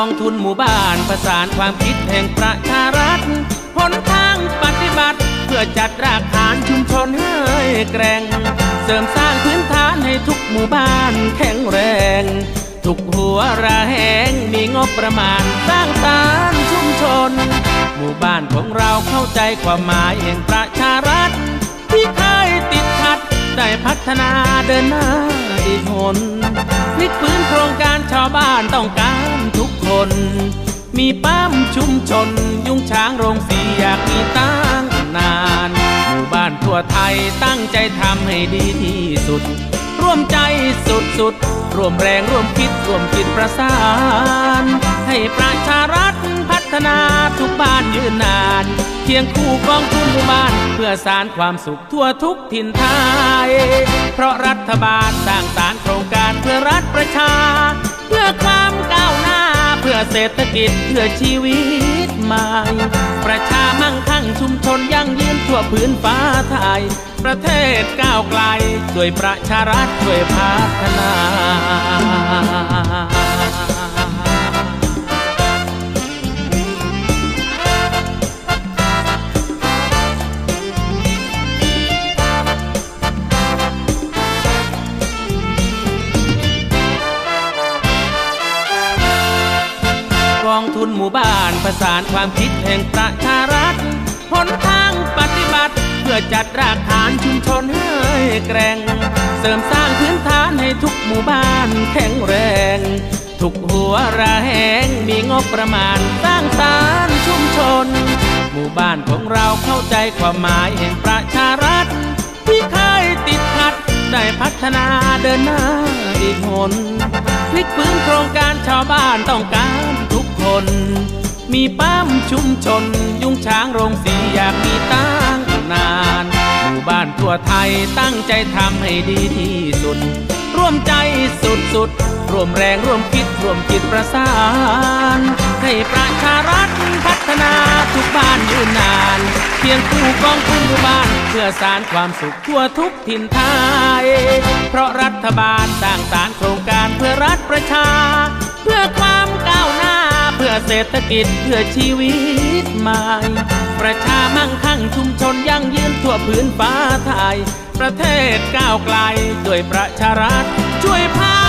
องทุนหมู่บ้านประสานความคิดแห่งประชารัฐหนทางปฏิบัติ เพื่อจัดรากฐานชุมชนให้แกร่ง เสริมสร้างพื้นฐานให้ทุกหมู่บ้านแข็งแรง ทุกหัวระแหงมีงบประมาณสร้างสรรชุมชน หมู่บ้านของเราเข้าใจความหมายแห่งประชารัฐ ที่เคยติดขัดได้พัฒนาเดินหน้า หนพลิกฟื้นโครงการชาวบ้านต้องการทุกคน มีปั๊มชุมชน ยุงช้างโรงสีอยากมีตั้งนาน หมู่บ้านทั่วไทยตั้งใจทำให้ดีที่สุด ร่วมใจสุดสุดร่วมแรงร่วมคิดร่วมจิตประสาน ให้ประชารัฐพัฒนาทุกบ้านยืนนาน คียงคู่กองทุนหมู่บ้าน เพื่อสารความสุขทั่วทุกถิ่นไทย เพราะรัฐบาลสร้างสารโครงการเพื่อรัฐประชา เพื่อความก้าวหน้า เพื่อเศรษฐกิจเพื่อชีวิตใหม่ ประชามั่งคั่งชุมชนยั่งยืนทั่วพื้นฟ้าไทย ประเทศก้าวไกลด้วยประชารัฐด้วยพัฒนา กองทุนหมู่บ้านประสานความคิดแห่งประชารัฐหนทางปฏิบัติ เพื่อจัดรากฐานชุมชนให้แกร่ง เสริมสร้างพื้นฐานให้ทุกหมู่บ้านแข็งแรง ทุกหัวระแหงมีงบประมาณสร้างสารชุมชน หมู่บ้านของเราเข้าใจความหมายแห่งประชารัฐที่เคยติดขัดได้พัฒนาเดินหน้าอีกหนพลิกฟื้นโครงการชาวบ้านต้องการ น มีปั๊มชุมชน ยุงช้างโรงสีอยากมีตั้งนาน หมู่บ้านทั่วไทยตั้งใจทำให้ดีที่สุด ร่วมใจสุดสุดร่วมแรงร่วมคิดร่วมจิตประสาน ให้ประชารัฐพัฒนาทุกบ้านยืนนาน เพียงคู่กองทุนหมู่บ้าน เพื่อสารความสุขทั่วทุกถิ่นไทย เพราะรัฐบาลสร้างสารโครงการเพื่อรัฐประชา เศรษฐกิจเพื่อชีวิตใหม่ ประชามั่งคั่งชุมชนยั่งยืนทั่วพื้นฟ้าไทย ประเทศก้าวไกลด้วยประชารัฐช่วยพา